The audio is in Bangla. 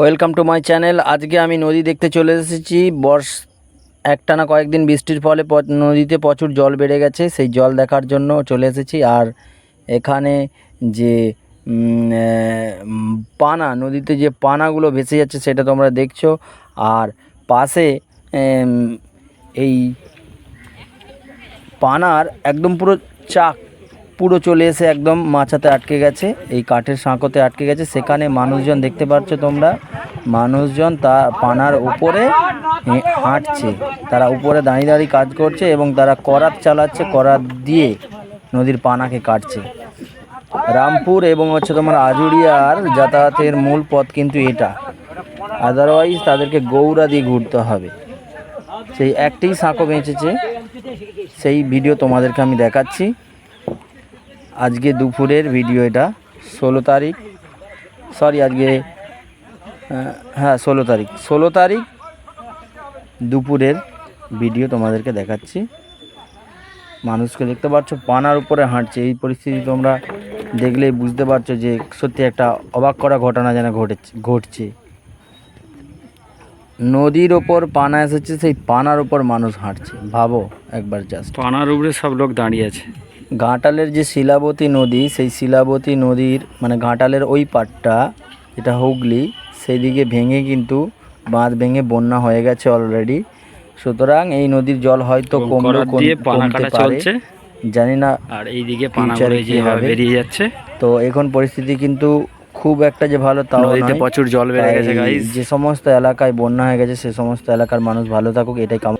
Welcome to my channel. আজকে আমি নদী দেখতে চলে এসেছি। বর্ষ একটানা কয়েকদিন বৃষ্টির ফলে নদীতে প্রচুর জল বেড়ে গেছে। সেই জল দেখার জন্য চলে এসেছি। আর এখানে যে পানা, নদীতে যে পানাগুলো ভেসে যাচ্ছে সেটা তোমরা দেখছ। আর পাশে এই পানার একদম পুরো চাক পুরো চলে এসে একদম মাছাতে আটকে গেছে, এই কাঠের সাঁকোতে আটকে গেছে। সেখানে মানুষজন দেখতে পাচ্ছ তোমরা, মানুষজন তা পানার উপরে হাঁটছে। তারা উপরে দাঁড়িয়ে দাঁড়িয়ে কাজ করছে এবং তারা করাত চালাচ্ছে, করাত দিয়ে নদীর পানাকে কাটছে। রামপুর এবং হচ্ছে তোমার আজুরিয়ার যাতায়াতের মূল পথ কিন্তু এটা। আদারওয়াইজ তাদেরকে গৌরা দিয়ে ঘুরতে হবে। সেই একটাই সাঁকো বেঁচেছে। সেই ভিডিও তোমাদেরকে আমি দেখাচ্ছি। আজকে দুপুরের ভিডিও এটা, ষোলো তারিখ। সরি আজকে হ্যাঁ ষোলো তারিখ। ষোলো তারিখ দুপুরের ভিডিও তোমাদেরকে দেখাচ্ছি। মানুষকে দেখতে পাচ্ছ, পানার উপরে হাঁটছে। এই পরিস্থিতি তোমরা দেখলেই বুঝতে পারছ যে সত্যি একটা অবাক করা ঘটনা যেন ঘটেছে, ঘটছে। নদীর ওপর পানা এসেছে, সেই পানার ওপর মানুষ হাঁটছে। ভাবো একবার জাস্ট পানার উপরে সব লোক দাঁড়িয়ে আছে। ঘাটালের যে শিলাবতী নদী সেই শিলাবতী নদীর মানে ঘাটালের ওই পাটটা যেটা হুগলি সেই দিকে ভেঙে কিন্তু বাঁধ ভেঙে বন্যা হয়ে গেছে অলরেডি সুতরাং এই নদীর জল হয়তো এবং কমলেও করাত দিয়ে কম- পানা কমতে পারে। জানি না আর এইদিকে এ কি হবে? বেরিয়ে যাচ্ছে। তো এখন পরিস্থিতি কিন্তু খুব একটা যে ভালো তাও নদীতে প্রচুর জল বেড়ে গেছে গাইস যে সমস্ত এলাকায় বন্যা হয়ে গেছে সে সমস্ত এলাকার মানুষ ভালো থাকুক এটাই কাম